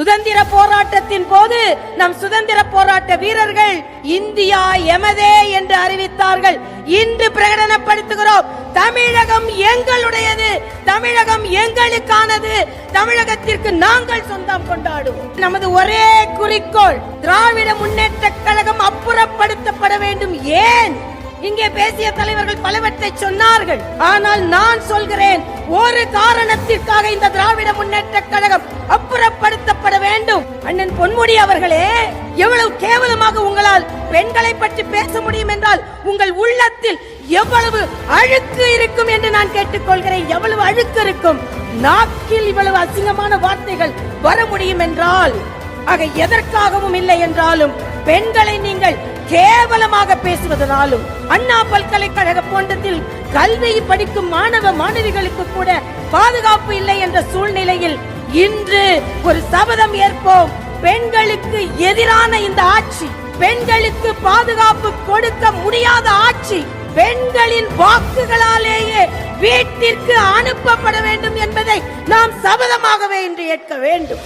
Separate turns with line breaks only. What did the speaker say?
சுதந்திர போராட்டத்தின் போது நம் சுதந்திர போராட்ட வீரர்கள் இந்தியா எமதே என்று அறிவித்தார்கள். இன்று பிரகடனப்படுத்துகிறோம். தமிழகம் எங்களுடையது. தமிழகம் எங்களுக்கானது. தமிழகத்திற்கு நாங்கள் சொந்தம் கொண்டாடுவோம். நமது ஒரே குறிக்கோள் திராவிட முன்னேற்ற கழகம் அப்புறப்படுத்தப்பட வேண்டும். ஏன்? இங்கே பேசிய தலைவர்கள் பலவற்றை சொன்னார்கள். ஆனால் நான் சொல்கிறேன் ஒரு காரணத்திற்காக இந்த திராவிட முன்னேற்ற கழகம் அப்புறப்படுத்த அண்ணன் பொன்முடி அவர்களே எவ்வளவு கேவலமாக உங்களால் பெண்களை பற்றி பேச முடியும் என்றால் உங்கள் உள்ளத்தில் எவ்வளவு அழுக்கு இருக்கும் என்று நான் கேட்டுக்கொள்கிறேன். எவ்வளவு அழுக்கு இருக்கும். நாக்கில் இவ்வளவு அசிங்கமான வார்த்தைகள் வர முடியும் என்றால் ஆக எதற்காகவும் இல்லை என்றாலும் பெண்களை நீங்கள் கேவலமாக பேசுவதனாலும் அண்ணா பல்கலைக்கழக போன்றத்தில் கல்வியை படிக்கும் மாணவ மாணவிகளுக்கு கூட பாதுகாப்பு இல்லை என்ற சூழ்நிலையில் இன்று ஒரு சபதம் ஏற்போம். பெண்களுக்கு எதிரான இந்த ஆட்சி. பெண்களுக்கு பாதுகாப்பு கொடுக்க முடியாத ஆட்சி. பெண்களின் வாக்குகளாலேயே வீட்டிற்கு அனுப்பப்பட வேண்டும் என்பதை நாம் சபதமாகவே இன்று ஏற்க வேண்டும்.